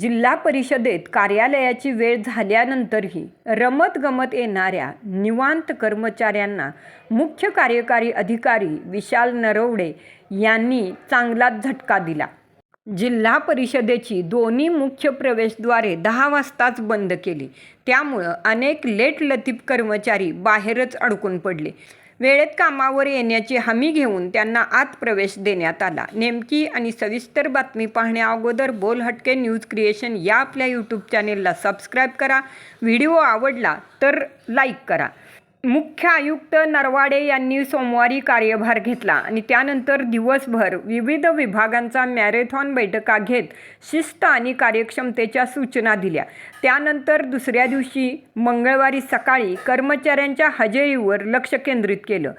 जिल्हा परिषदेत कार्यालयाची वेळ झाल्यानंतरही रमत गमत येणाऱ्या निवांत कर्मचाऱ्यांना मुख्य कार्यकारी अधिकारी विशाल नरवडे यांनी चांगलाच झटका दिला. जिल्हा परिषदेची दोन्ही मुख्य प्रवेशद्वारे दहा वाजताच बंद केली. त्यामुळं अनेक लेट लतीफ कर्मचारी बाहेरच अडकून पडले. वेळेत कामावर येण्याची हमी घेऊन त्यांना आत प्रवेश देण्यात आला. नेमकी आणि सविस्तर बातमी पाहण्या अगोदर बोल हटके न्यूज क्रिएशन या आपल्या यूट्यूब चॅनेलला सबस्क्राईब करा. व्हिडिओ आवडला तर लाईक करा. मुख्य आयुक्त नरवाडे यांनी सोमवारी कार्यभार घेतला आणि त्यानंतर दिवसभर विविध विभागांचा मॅरेथॉन बैठका घेत शिस्त आणि कार्यक्षमतेच्या सूचना दिल्या. त्यानंतर दुसऱ्या दिवशी मंगळवारी सकाळी कर्मचाऱ्यांच्या हजेरीवर लक्ष केंद्रित केलं.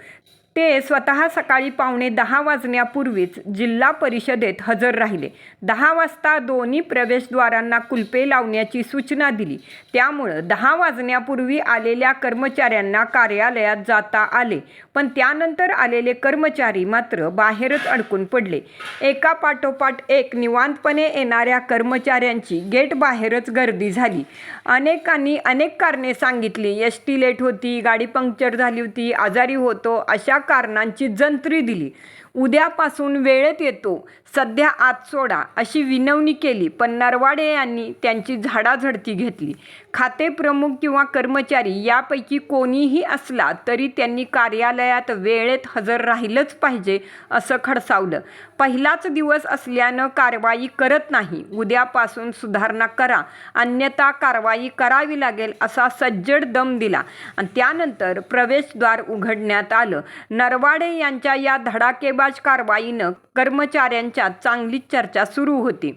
ते स्वतः सकाळी पावणे दहा वाजण्यापूर्वीच जिल्हा परिषदेत हजर राहिले. दहा वाजता दोन्ही प्रवेशद्वारांना कुलपे लावण्याची सूचना दिली. त्यामुळं दहा वाजण्यापूर्वी आलेल्या कर्मचाऱ्यांना कार्यालयात जाता आले. पण त्यानंतर आलेले कर्मचारी मात्र बाहेरच अडकून पडले. एका पाठोपाठ एक निवांतपणे येणाऱ्या कर्मचाऱ्यांची गेट बाहेरच गर्दी झाली. अनेकांनी अनेक कारणे सांगितली. एस टी लेट होती गाडी पंक्चर झाली होती आजारी होतो अशा कारणांची जंत्री दिली. उद्यापासून वेळेत येतो. सध्या आत सोडा अशी विनवणी केली. पण नरवाडे यांनी त्यांची झाडाझडती घेतली. खाते प्रमुख किंवा कर्मचारी यापैकी कोणीही असला तरी त्यांनी कार्यालयात वेळेत हजर राहिलंच पाहिजे असं खडसावलं. पहिलाच दिवस असल्यानं कारवाई करत नाही. उद्यापासून सुधारणा करा. अन्यथा कारवाई करावी लागेल असा सज्जड दम दिला. आणि त्यानंतर प्रवेशद्वार उघडण्यात आलं. नरवाडे यांच्या या धडाकेबाज कारवाईनं कर्मचाऱ्यांच्या चांगलीच चर्चा सुरू होती.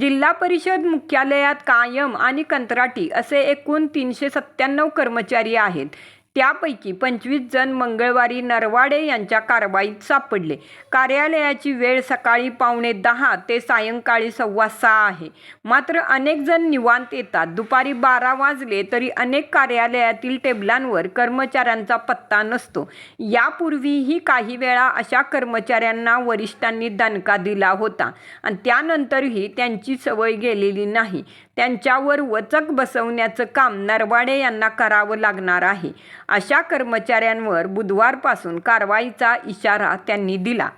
जिल्हा परिषद मुख्यालयात कायम आणि कंत्राटी असे एकूण तीनशे सत्त्याण्णव कर्मचारी आहेत. त्यापैकी पंचवीस जण मंगळवारी नरवाडे यांच्या कारवाईत सापडले. कार्यालयाची वेळ सकाळी पावणे दहा ते सायंकाळी सव्वा सहा आहे. मात्र अनेक जण निवांत येतात. दुपारी बारा वाजले तरी अनेक कार्यालयातील टेबलांवर कर्मचाऱ्यांचा पत्ता नसतो. यापूर्वीही काही वेळा अशा कर्मचाऱ्यांना वरिष्ठांनी दणका दिला होता आणि त्यानंतरही त्यांची सवय गेलेली नाही. त्यांच्यावर वचक बसवण्याचं काम नरवाडे यांना करावं लागणार आहे. अशा कर्मचाऱ्यांवर बुधवारपासून कारवाईचा इशारा त्यांनी दिला.